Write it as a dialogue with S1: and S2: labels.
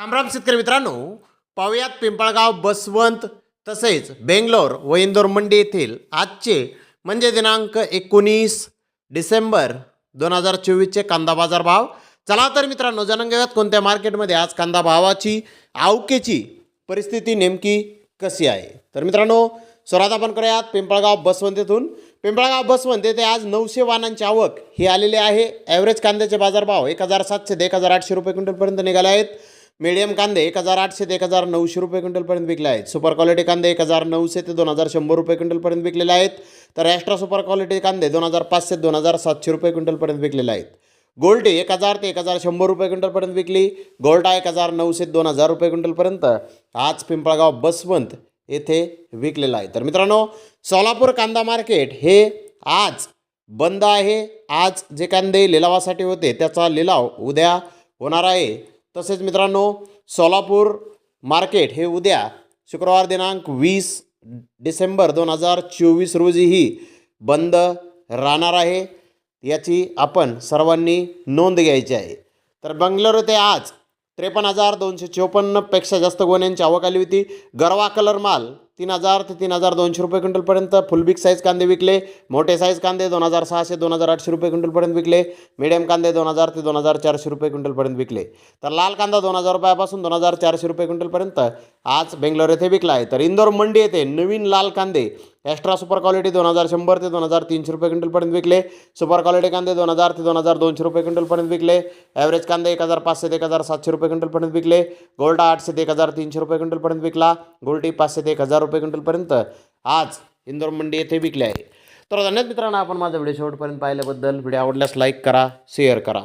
S1: रामराम शेतकरी मित्रांनो पाहुयात पिंपळगाव बसवंत तसेच बेंगलोर व इंदोर मंडी येथील आजचे म्हणजे दिनांक एकोणीस डिसेंबर दोन हजार चोवीसचे कांदा बाजार भाव. चला तर मित्रांनो जाणून घेऊयात कोणत्या मार्केटमध्ये आज कांदा भावाची आवकेची परिस्थिती नेमकी कशी आहे? तर मित्रांनो स्वरात आपण करूयात पिंपळगाव बसवंत येथून. पिंपळगाव बसवंत येथे आज नऊशे वाहनांची आवक ही आलेली आहे. ॲव्हरेज कांद्याचे बाजारभाव एक हजार सातशे ते एक हजार आठशे रुपये क्विंटलपर्यंत निघाले आहेत. मीडियम कांदे एक हजार आठशे ते एक हजार नऊशे रुपये क्विंटलपर्यंत विकले आहेत. सुपर क्वालिटी कांदे एक हजार नऊशे ते दोन हजार शंभर रुपये क्विंटलपर्यंत विकलेले आहेत. तर एक्स्ट्रा सुपर क्वालिटी कांदे दोन हजार पाचशे दोन हजार सातशे रुपये क्विंटलपर्यंत विकलेले आहेत. गोल्टी एक हजार ते एक हजार शंभर रुपये क्विंटलपर्यंत विकली. गोल्टा एक हजार नऊशे दोन हजार रुपये क्विंटलपर्यंत आज पिंपळगाव बसवंत येथे विकलेला आहे. तर मित्रांनो सोलापूर कांदा मार्केट हे आज बंद आहे. आज जे कांदे लिलावासाठी होते त्याचा लिलाव उद्या होणार आहे. तसेच मित्रांनो सोलापूर मार्केट हे उद्या शुक्रवार दिनांक वीस डिसेंबर दोन हजार चोवीस रोजीही बंद राहणार आहे. याची आपण सर्वांनी नोंद घ्यायची आहे. तर बंगलोर ते आज त्रेपन्न हजार दोनशे चोपन्नपेक्षा जास्त गोण्यांची आवक आली होती. गरवा कलर माल तीन हजार ते तीन हजार दोनशे रुपये क्विंटलपर्यंत फुल बिग साईज कांदे विकले मोठे साईज कांदे दोन हजार सहाशे दोन हजार आठशे रुपये क्विंटलपर्यंत विकले मिडियम कांदे दोन हजार ते दोन हजार चारशे रुपये क्विंटलपर्यंत विकले तर लाल कांदा दोन हजार रुपयापासून दोन हजार चारशे रुपये क्विंटलपर्यंत आज बेंगलोर येथे विकला आहे तर इंदोर मंडी येथे नवीन लाल कांदे एक्स्ट्रा सुपर क्वालिटी दोन हजार शंभर ते दोन हजार तीनशे रुपये क्विंटलपर्यंत विकले सुपर क्वालिटी कांदे दोन हजार ते दोन हजार दोनशे रुपये क्विंटलपर्यंत विकले ॲव्हरेज कांदे एक हजार पाचशे ते एक हजार सातशे रुपये क्विंटलपर्यंत विकले गोल्डा आठशे ते एक हजार तीनशे रुपये क्विंटलपर्यंत विकला गोल्टी पाचशे ते एक हजार रुपये क्विंटलपर्यंत आज इंदोर मंडी येथे विकले आहे. तर धन्यवाद मित्रांनो आपण माझा व्हिडिओ शेवटपर्यंत पाहिल्याबद्दल व्हिडिओ आवडल्यास लाईक करा शेअर करा.